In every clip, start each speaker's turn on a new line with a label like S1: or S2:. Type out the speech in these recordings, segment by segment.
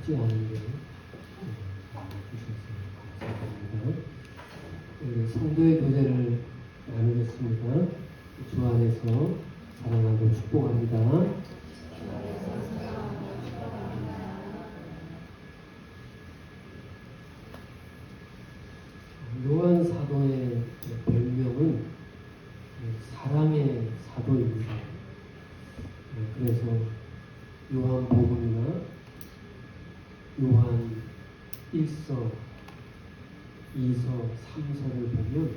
S1: 쉽지 않은데 감사합니다. 우리 성도의 교제를 나누겠습니다. 주 안에서 사랑하고 축복합니다. 요한 사도의 별명은 사랑의 사도입니다. 네, 그래서 요한 복음이나 요한 1서, 2서, 3서를 보면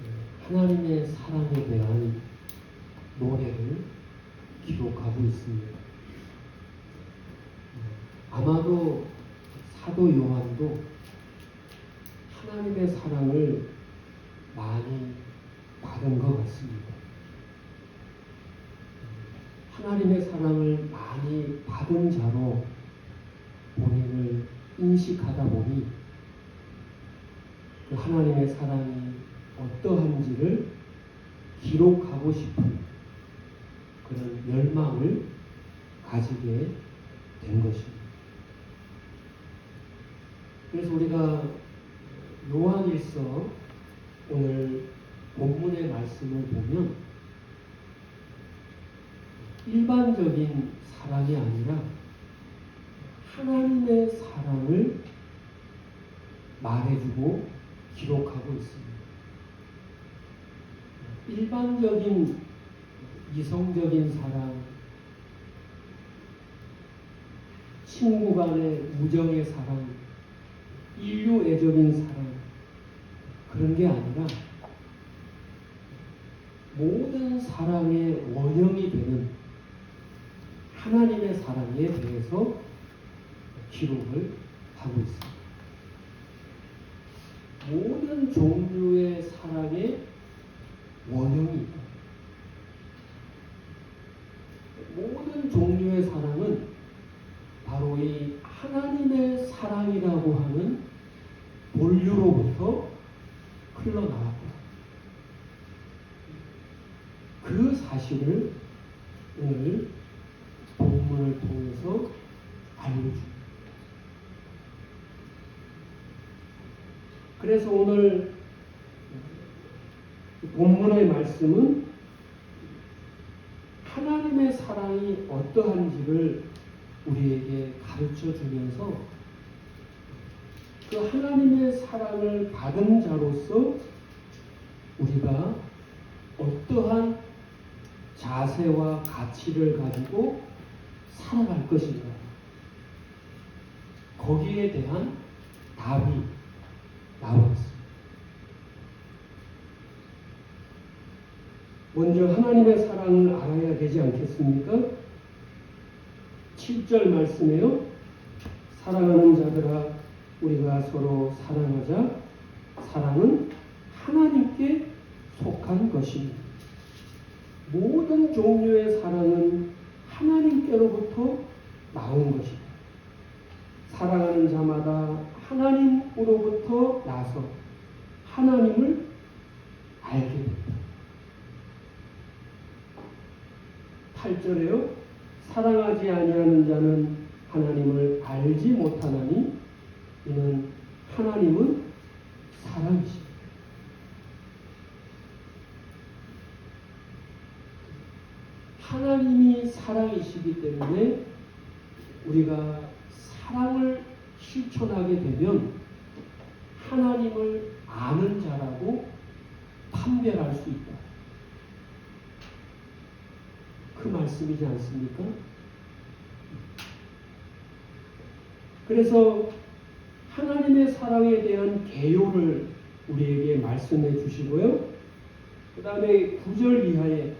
S1: 네, 하나님의 사랑에 대한 노래를 기록하고 있습니다. 네, 아마도 사도 요한도 사랑을 많이 받은 것 같습니다. 하나님의 사랑을 많이 받은 자로 본인을 인식하다 보니 그 하나님의 사랑이 어떠한지를 기록하고 싶은 그런 열망을 가지게 된 것입니다. 그래서 우리가 요한일서 오늘 본문의 말씀을 보면 일반적인 사랑이 아니라 하나님의 사랑을 말해주고 기록하고 있습니다. 일반적인 이성적인 사랑, 친구 간의 우정의 사랑, 인류 애적인 사랑, 그런 게 아니라 모든 사랑의 원형이 되는 하나님의 사랑에 대해서 기록을 하고 있습니다. 모든 종류의 사랑의 원형이 있다. 모든 종류의 사랑은 바로 이 하나님의 사랑이라고 하는 본류로부터 흘러나왔다. 그 사실을 오늘 본문을 통해서 알려줍니다. 그래서 오늘 본문의 말씀은 하나님의 사랑이 어떠한지를 우리에게 가르쳐 주면서 그 하나님의 사랑을 받은 자로서 우리가 어떠한 자세와 가치를 가지고 살아갈 것인가. 거기에 대한 답이 나왔습니다. 먼저 하나님의 사랑을 알아야 되지 않겠습니까? 7절 말씀에요. 사랑하는 자들아 우리가 서로 사랑하자. 사랑은 하나님께 속한 것입니다. 모든 종류의 사랑은 하나님께로부터 나온 것입니다. 사랑하는 자마다 하나님으로부터 나서 하나님을 알게 됩니다. 8절에요. 사랑하지 아니하는 자는 하나님을 알지 못하나니 이는 하나님은 사랑이십니다. 하나님이 사랑이시기 때문에 우리가 사랑을 실천하게 되면 하나님을 아는 자라고 판별할 수 있다. 그 말씀이지 않습니까? 그래서 하나님의 사랑에 대한 개요를 우리에게 말씀해 주시고요. 그 다음에 9절 이하에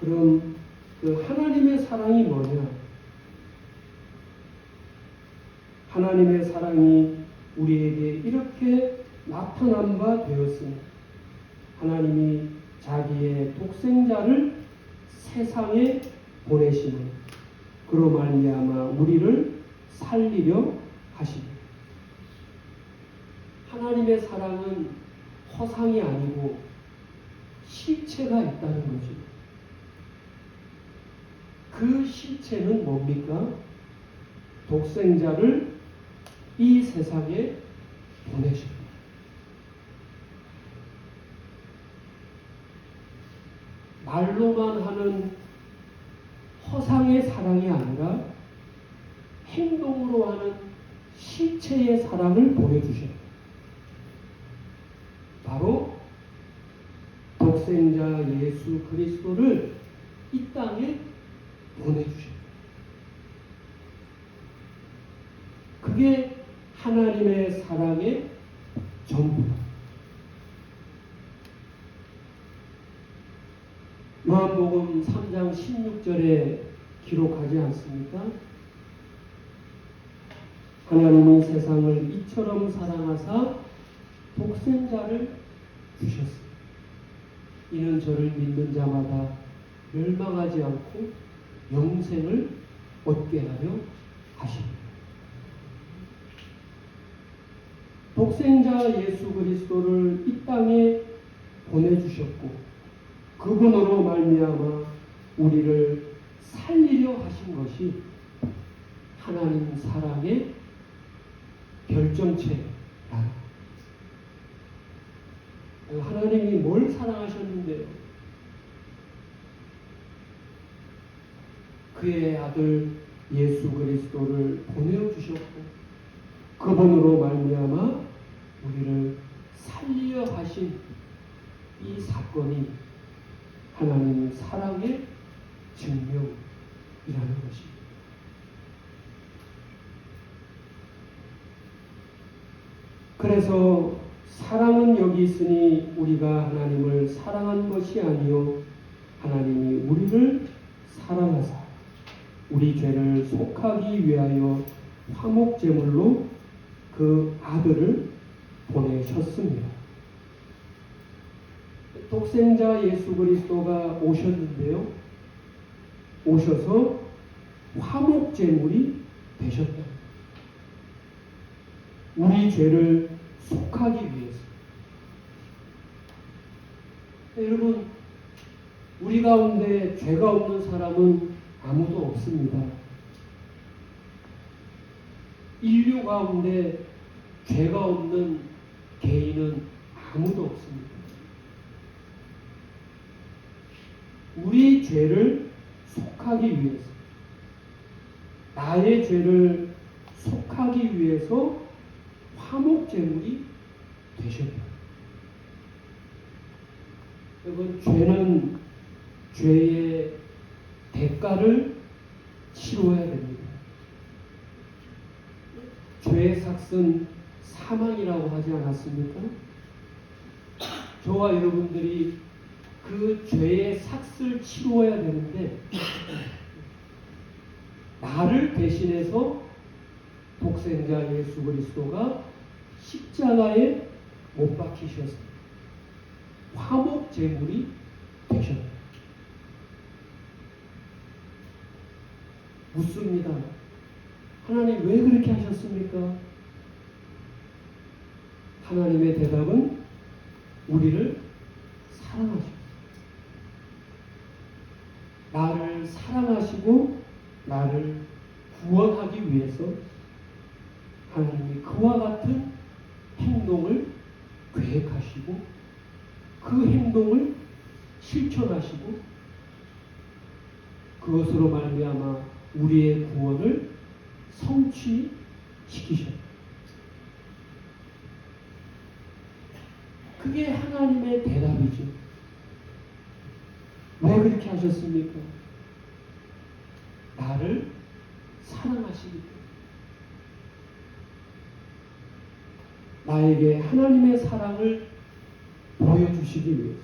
S1: 그럼 그 하나님의 사랑이 뭐냐? 하나님의 사랑이 우리에게 이렇게 나타난 바 되었습니다. 하나님이 자기의 독생자를 세상에 보내시는 그로 말미암아 우리를 살리려 하십니다. 하나님의 사랑은 허상이 아니고 실체가 있다는 거죠. 그 실체는 뭡니까? 독생자를 이 세상에 보내십니다. 말로만 하는 허상의 사랑이 아니라 행동으로 하는 실체의 사랑을 보여주셔요. 바로 독생자 예수 그리스도를 이 땅에 보내주셔요. 그게 하나님의 사랑의 전부다. 요한복음 3장 16절에 기록하지 않습니까? 하나님이 세상을 이처럼 사랑하사 독생자를 주셨습니다. 이는 저를 믿는 자마다 멸망하지 않고 영생을 얻게 하려 하십니다. 독생자 예수 그리스도를 이 땅에 보내주셨고 그분으로 말미암아 우리를 살리려 하신 것이 하나님 사랑의 결정체라. 하나님이 뭘 사랑하셨는데요? 그의 아들 예수 그리스도를 보내어 주셨고 그분으로 말미암아 우리를 살리려 하신 이 사건이 하나님 사랑의 증명이라는 것입니다. 그래서 사랑은 여기 있으니 우리가 하나님을 사랑한 것이 아니요 하나님이 우리를 사랑하사 우리 죄를 속하기 위하여 화목제물로 그 아들을 보내셨습니다. 독생자 예수 그리스도가 오셨는데요. 오셔서 화목제물이 되셨다. 우리 죄를 속하기 위해서. 여러분, 우리 가운데 죄가 없는 사람은 아무도 없습니다. 인류 가운데 죄가 없는 개인은 아무도 없습니다. 우리 죄를 속하기 위해서, 나의 죄를 속하기 위해서 화목 제물이 되셨다. 여러분, 죄는 죄의 대가를 치러야 됩니다. 죄의 삭은 사망이라고 하지 않았습니까? 저와 여러분들이 그 죄의 삭을 치루어야 되는데 나를 대신해서 독생자 예수 그리스도가 십자가에 못 박히셔서 화목 제물이 되셨다. 묻습니다. 하나님 왜 그렇게 하셨습니까? 하나님의 대답은 우리를 사랑하십니다. 나를 사랑하시고 나를 구원하기 위해서 하나님이 그와 같은 행동을 계획하시고 그 행동을 실천하시고 그것으로 말미암아 우리의 구원을 성취시키셨다. 그게 하나님의 대답이죠. 왜 그렇게 하셨습니까? 나를 사랑하시기 때문에. 나에게 하나님의 사랑을 보여주시기 위해서.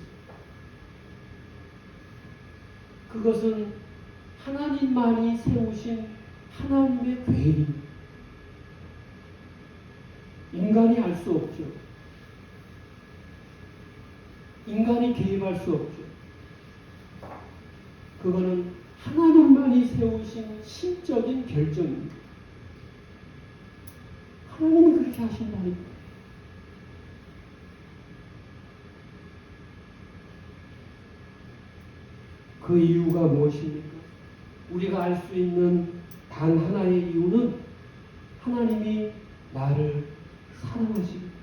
S1: 그것은 하나님만이 세우신 하나님의 계획입니다. 인간이 알 수 없죠. 인간이 개입할 수 없죠. 그거는 하나님만이 세우신 신적인 결정입니다. 하나님이 그렇게 하신다니까. 그 이유가 무엇입니까? 우리가 알 수 있는 단 하나의 이유는 하나님이 나를 사랑하시고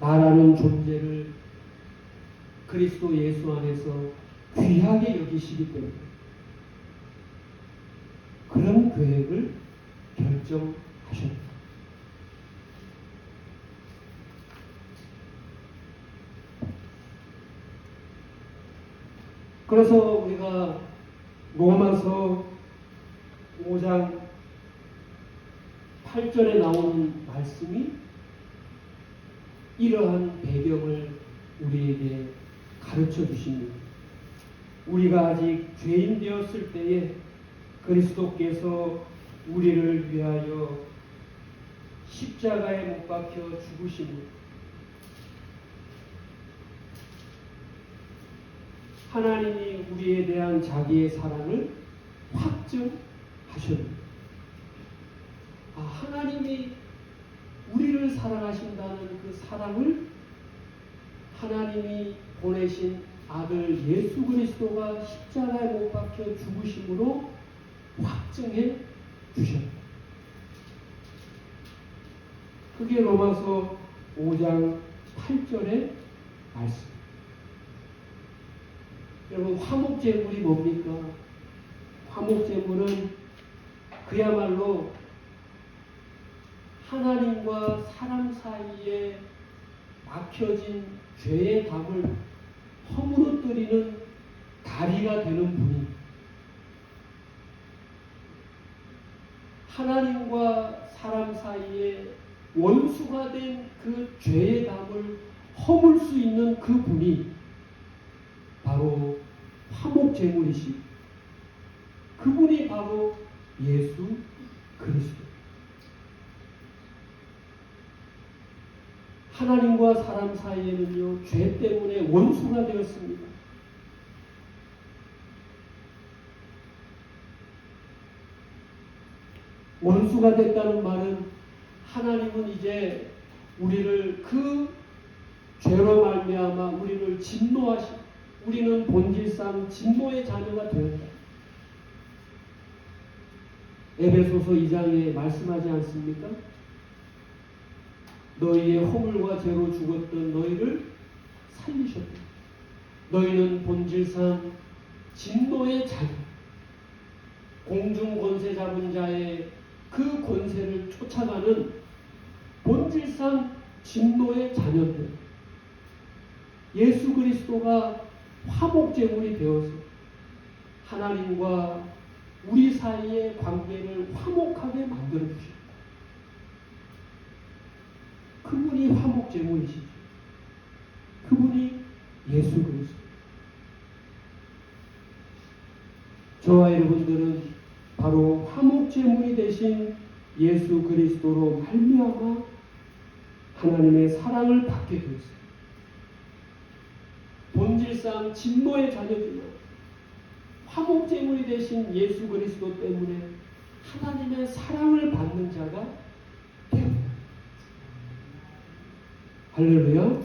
S1: 나라는 존재를 그리스도 예수 안에서 귀하게 여기시기 때문에 그런 계획을 결정하셨다. 그래서 우리가 로마서 5장 8절에 나오는 말씀이 이러한 배경을 우리에게 가르쳐 주십니다. 우리가 아직 죄인 되었을 때에 그리스도께서 우리를 위하여 십자가에 못 박혀 죽으심을 하나님이 우리에 대한 자기의 사랑을 확증하셨습니다. 아, 하나님이 우리를 사랑하신다는 그 사랑을 하나님이 보내신 아들 예수 그리스도가 십자가에 못 박혀 죽으심으로 확증해 주셨다. 그게 로마서 5장 8절의 말씀. 여러분 화목제물이 뭡니까? 화목제물은 그야말로 하나님과 사람 사이에 막혀진 죄의 담을 허물어뜨리는 다리가 되는 분이 하나님과 사람 사이에 원수가 된 그 죄의 담을 허물 수 있는 그 분이 바로 화목제물이시 그분이 바로 예수 그리스도 하나님과 사람 사이에는요 죄 때문에 원수가 되었습니다. 원수가 됐다는 말은 하나님은 이제 우리를 그 죄로 말미암아 우리를 진노하시 우리는 본질상 진노의 자녀가 되었다. 에베소서 2장에 말씀하지 않습니까? 너희의 허물과 죄로 죽었던 너희를 살리셨다. 너희는 본질상 진노의 자녀, 공중 권세 잡은 자의 그 권세를 쫓아가는 본질상 진노의 자녀들. 예수 그리스도가 화목제물이 되어서 하나님과 우리 사이의 관계를 화목하게 만들어 주셨다. 그분이 화목제물이시죠. 그분이 예수 그리스도. 저와 여러분들은 바로 화목 제물이 되신 예수 그리스도로 말미암아 하나님의 사랑을 받게 되었습니다. 본질상 진노의 자녀들로 화목 제물이 되신 예수 그리스도 때문에 하나님의 사랑을 받는 자가 할렐루야.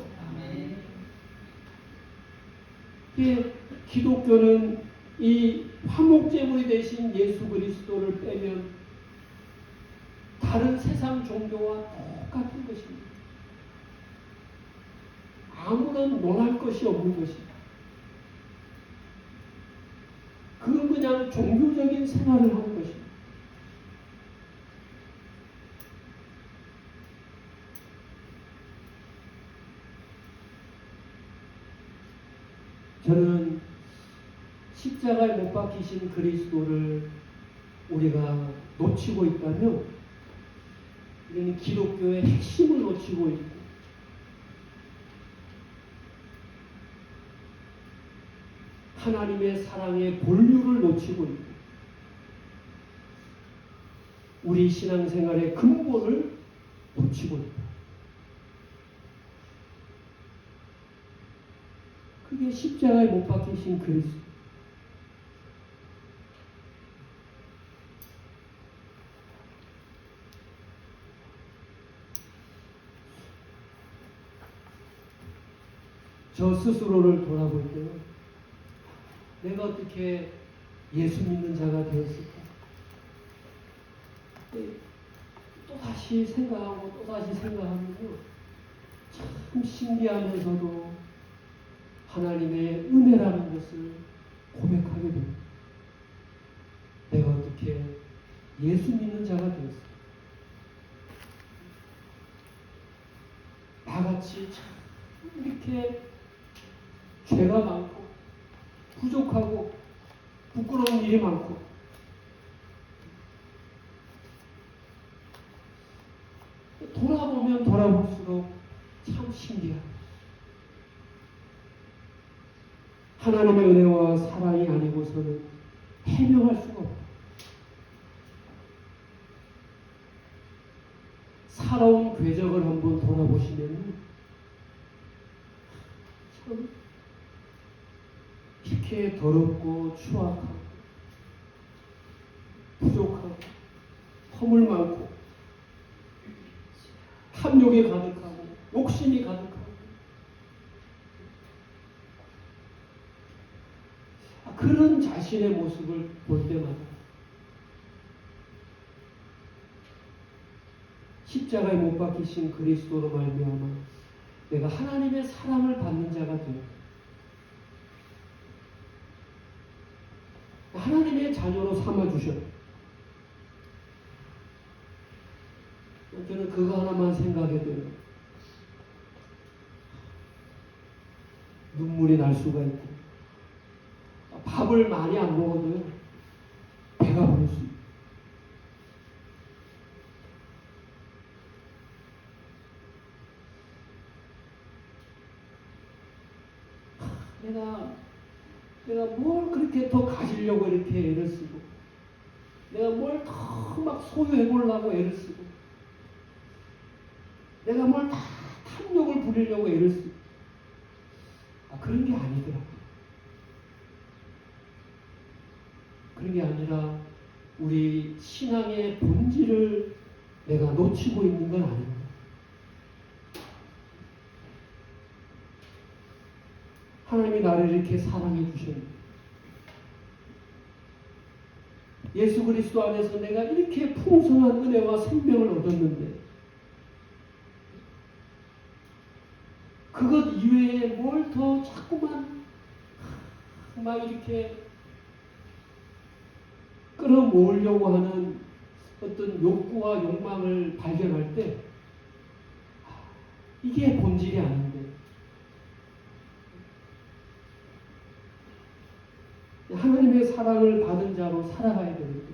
S1: 이게 기독교는 이 화목제물이 되신 예수 그리스도를 빼면 다른 세상 종교와 똑같은 것입니다. 아무런 논할 것이 없는 것이다. 그건 그냥 종교적인 생활을 하는 것입니다. 저는 십자가에 못 박히신 그리스도를 우리가 놓치고 있다면 우리는 기독교의 핵심을 놓치고 있고 하나님의 사랑의 본류를 놓치고 있고 우리 신앙생활의 근본을 놓치고 있다. 그게 십자가에 못 박히신 그리스도. 저 스스로를 돌아볼 때는 내가 어떻게 예수 믿는 자가 되었을까? 또 다시 생각하고 또 다시 생각하면요 참 신기하면서도 하나님의 은혜라는 것을 고백하게 됩니다. 내가 어떻게 예수 믿는 자가 되었어? 나같이 참 이렇게 죄가 많고 부족하고 부끄러운 일이 많고 돌아보면 돌아볼수록 참 신기합니다. 하나님의 은혜와 사랑이 아니고서는 해명할 수가 없다. 살아온 궤적을 한번 돌아보시면 참 이렇게 더럽고 추악하고 부족하고 허물 많고 탐욕이 가득하고 욕심이 가득하고 아, 그런 자신의 모습을 볼 때마다 십자가에 못 박히신 그리스도로 말미암아 내가 하나님의 사랑을 받는 자가 되었다. 하나님의 자녀로 삼아 주셨다. 저는 그거 하나만 생각해 돼요. 눈물이 날 수가 있고 밥을 많이 안 먹어도요 배가 부를 수 있고. 내가 내가 뭘 그렇게 더 가지려고 이렇게 애를 쓰고 내가 뭘 더 막 소유해 보려고 애를 쓰고 내가 뭘 다 탐욕을 부리려고 애를 쓰고 아 그런 게 아니더라고 그런 게 아니라 우리 신앙의 본질을 내가 놓치고 있는 건 아닙니다. 하나님이 나를 이렇게 사랑해 주셨는데 예수 그리스도 안에서 내가 이렇게 풍성한 은혜와 생명을 얻었는데 그것 이외에 뭘 더 자꾸만 막 이렇게 끌어모으려고 하는 어떤 욕구와 욕망을 발견할 때 이게 본질이 아닌데 하나님의 사랑을 받은 자로 살아가야 되는데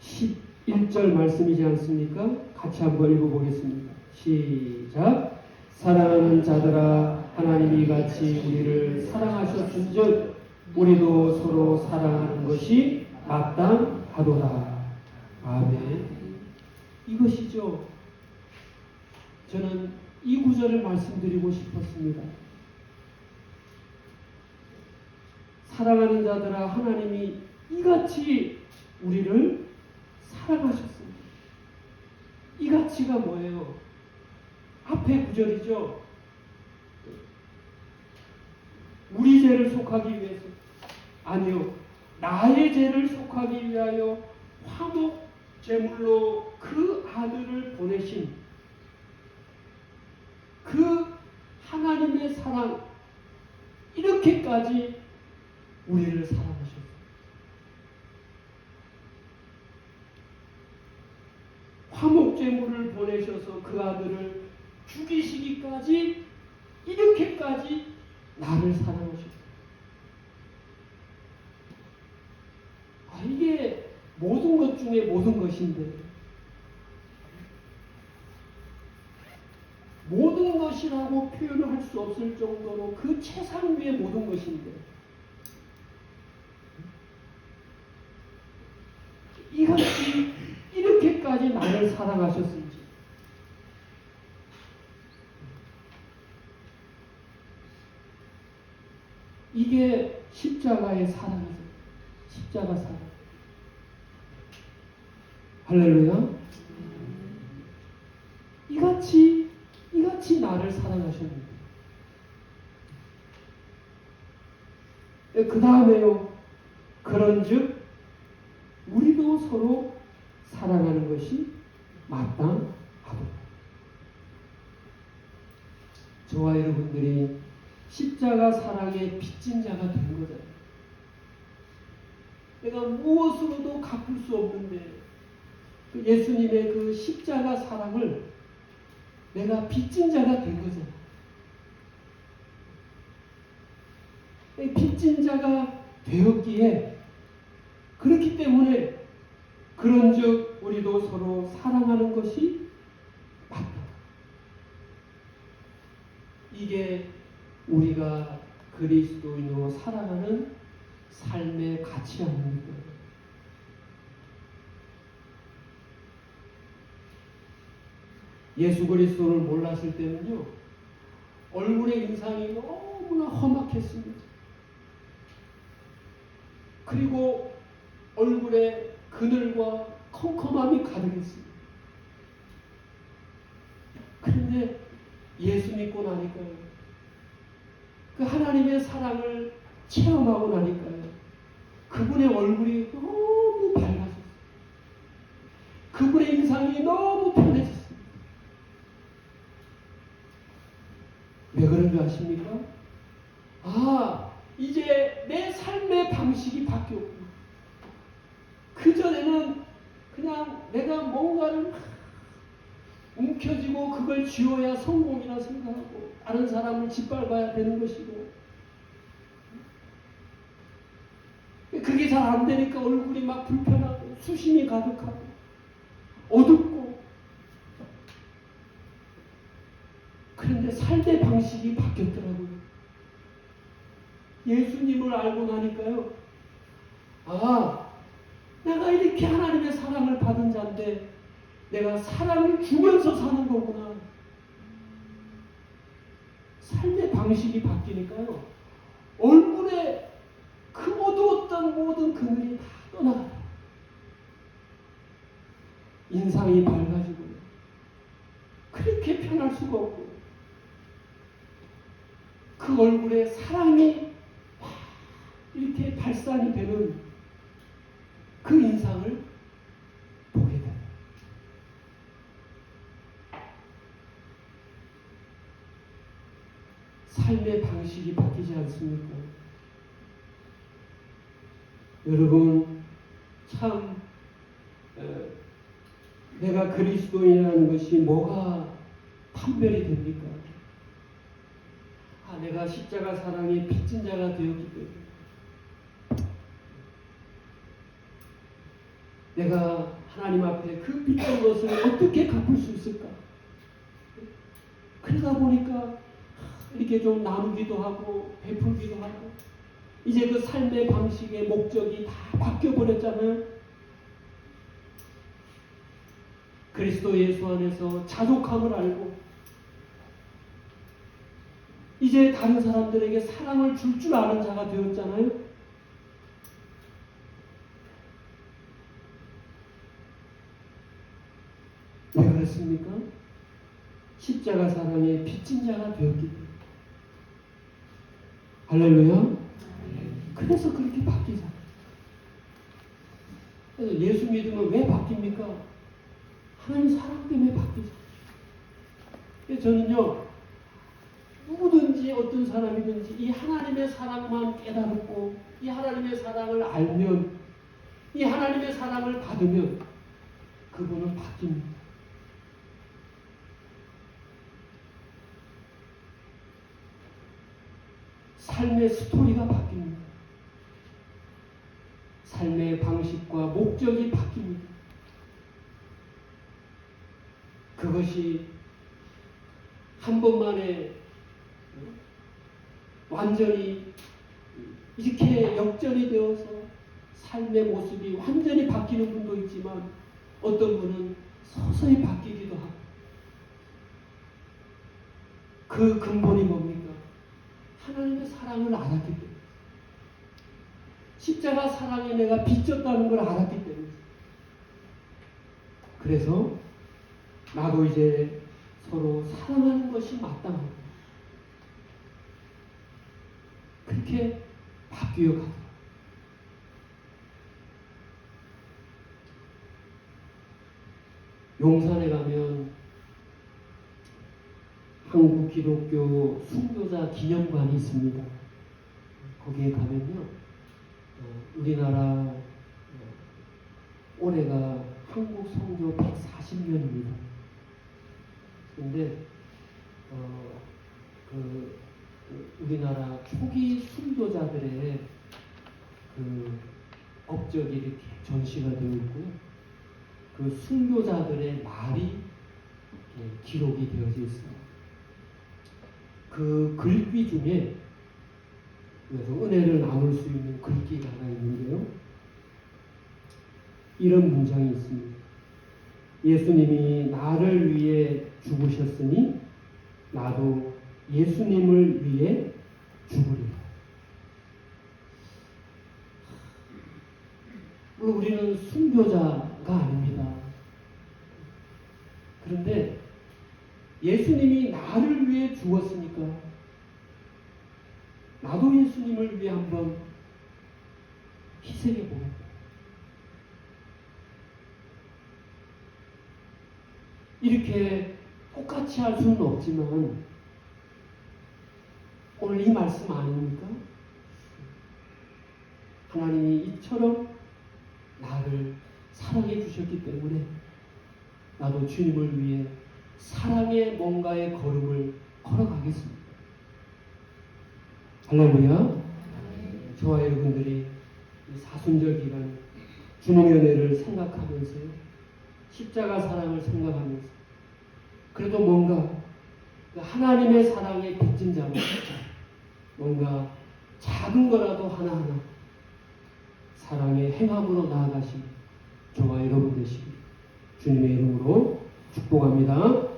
S1: 십일 절 말씀이지 않습니까? 같이 한번 읽어보겠습니다. 시작. 사랑하는 자들아 하나님이 같이 우리를 사랑하셨은 즉 우리도 서로 사랑하는 것이 마땅하도다. 아멘. 이것이죠. 저는 이 구절을 말씀드리고 싶었습니다. 사랑하는 자들아 하나님이 이같이 우리를 사랑하셨습니다. 이가치가 뭐예요? 앞에 구절이죠. 우리 죄를 속하기 위해서 아니요 나의 죄를 속하기 위하여 화목 제물로 그 아들을 보내신 그 하나님의 사랑 이렇게까지 우리를 사랑하셨어요. 화목 제물을 보내셔서 그 아들을 죽이시기까지 이렇게까지 나를 사랑하셨어요. 아, 이게 모든 것 중에 모든 것인데. 모든 것이라고 표현을 할 수 없을 정도로 그 최상 위의 모든 것인데. 이것이 이렇게까지 나를 사랑하셨은지 이게 십자가의 사랑이죠. 십자가 사랑. 할렐루야. 이같이 이같이 나를 사랑하셨는데 그 다음에요. 그런즉 우리도 서로 사랑하는 것이 마땅하다. 저와 여러분들이 십자가 사랑의 빚진 자가 된 거잖아요. 내가 무엇으로도 갚을 수 없는데 그 예수님의 그 십자가 사랑을 내가 빚진 자가 된 거잖아요. 이 빚진 자가 되었기에 그렇기 때문에 그런즉 우리도 서로 사랑하는 것이 맞다. 이게 우리가 그리스도인으로 살아가는 삶의 가치 아닙니까? 예수 그리스도를 몰랐을 때는요 얼굴의 인상이 너무나 험악했습니다. 그리고 얼굴에 그늘과 컴컴함이 가득했습니다. 그런데 예수 믿고 나니까요. 그 하나님의 사랑을 체험하고 나니까요. 그분의 얼굴이 너무 밝아졌어요. 그분의 인상이 너무 편해졌습니다. 왜 그런 줄 아십니까? 아, 이제 내 삶의 방식이 바뀌었구나. 그전에는 그냥 내가 뭔가를 움켜쥐고 그걸 쥐어야 성공이라 생각하고 다른 사람을 짓밟아야 되는 것이고 그게 잘 안 되니까 얼굴이 막 불편하고 수심이 가득하고 어둡고 그런데 살대 방식이 바뀌었더라고요. 예수님을 알고 나니까요. 아, 내가 이렇게 하나님의 사랑을 받은 자인데 내가 사랑을 주면서 사는 거구나. 삶의 방식이 바뀌니까요. 얼굴에 그 어두웠던 모든 그늘이 다 떠나가요. 인상이 밝아지고 그렇게 편할 수가 없고 그 얼굴에 사랑이 막 이렇게 발산이 되는 그 인상을 보게 돼요. 삶의 방식이 바뀌지 않습니까? 여러분 참 어, 내가 그리스도인이라는 것이 뭐가 판별이 됩니까? 아, 내가 십자가 사랑의 빚진 자가 되었기 때문에 내가 하나님 앞에 그 빚진 것을 어떻게 갚을 수 있을까? 그러다 보니까 이렇게 좀 나누기도 하고 베풀기도 하고 이제 그 삶의 방식의 목적이 다 바뀌어 버렸잖아요. 그리스도 예수 안에서 자족함을 알고 이제 다른 사람들에게 사랑을 줄줄 아는 자가 되었잖아요. 왜 그렇습니까? 십자가 사랑의 빚진 자가 되었기 때문에. 할렐루야. 그래서 그렇게 바뀌잖아요. 그래서 예수 믿으면 왜 바뀝니까? 하나님 사랑 때문에 바뀌죠. 그래서 저는요, 누구든지 어떤 사람이든지 이 하나님의 사랑만 깨달고 이 하나님의 사랑을 알면 이 하나님의 사랑을 받으면 그분은 바뀝니다. 삶의 스토리가 바뀝니다. 삶의 방식과 목적이 바뀝니다. 그것이 한 번만에 완전히 이렇게 역전이 되어서 삶의 모습이 완전히 바뀌는 분도 있지만 어떤 분은 서서히 바뀌기도 하고 그 근본이 뭡니까? 하나님의 사랑을 알았기 때문에. 십자가 사랑에 내가 빚졌다는 걸 알았기 때문에. 그래서 나도 이제 서로 사랑하는 것이 마땅하고 그렇게 바뀌어 가요. 용산에 가면 한국 기독교 순교자 기념관이 있습니다. 거기에 가면요, 어, 우리나라 어, 올해가 한국 선교 140년입니다. 근데 어, 그, 그 우리나라 초기 순교자들의 그 업적이 이렇게 전시가 되어 있고요. 그 순교자들의 말이 기록이 되어져 있습니다. 그 글귀 중에 그래서 은혜를 나눌 수 있는 글귀가 하나 있는데요. 이런 문장이 있습니다. 예수님이 나를 위해 죽으셨으니 나도 예수님을 위해 죽으리라. 물론 우리는 순교자가 아닙니다. 그런데 예수님이 나를 위해 죽었으니까 나도 예수님을 위해 한번 희생해 보겠다. 이렇게 똑같이 할 수는 없지만 오늘 이 말씀 아닙니까? 하나님이 이처럼 나를 사랑해 주셨기 때문에 나도 주님을 위해 사랑의 뭔가의 걸음을 걸어가겠습니다. 할렐루야. 저와 여러분들이 이 사순절 기간 주님의 은혜를 생각하면서요. 십자가 사랑을 생각하면서 그래도 뭔가 그 하나님의 사랑에 빚진 자로 뭔가 작은 거라도 하나하나 사랑의 행함으로 나아가신 저와 여러분 되시기 주님의 이름으로 축복합니다.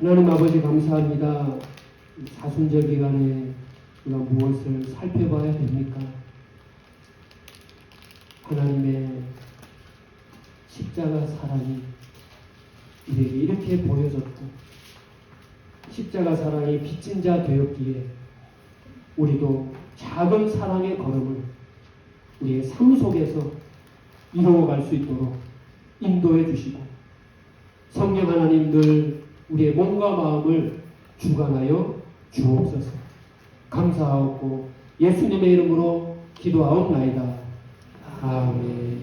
S1: 하나님 아버지 감사합니다. 이 사순절 기간에 우리가 무엇을 살펴봐야 됩니까? 하나님의 십자가 사랑이 우리에게 이렇게 보여졌고 십자가 사랑이 빚진 자 되었기에 우리도 작은 사랑의 걸음을 우리의 삶 속에서 이루어갈 수 있도록 인도해 주시고 성령 하나님 늘 우리의 몸과 마음을 주관하여 주옵소서 감사하고 예수님의 이름으로 기도하옵나이다. 아멘.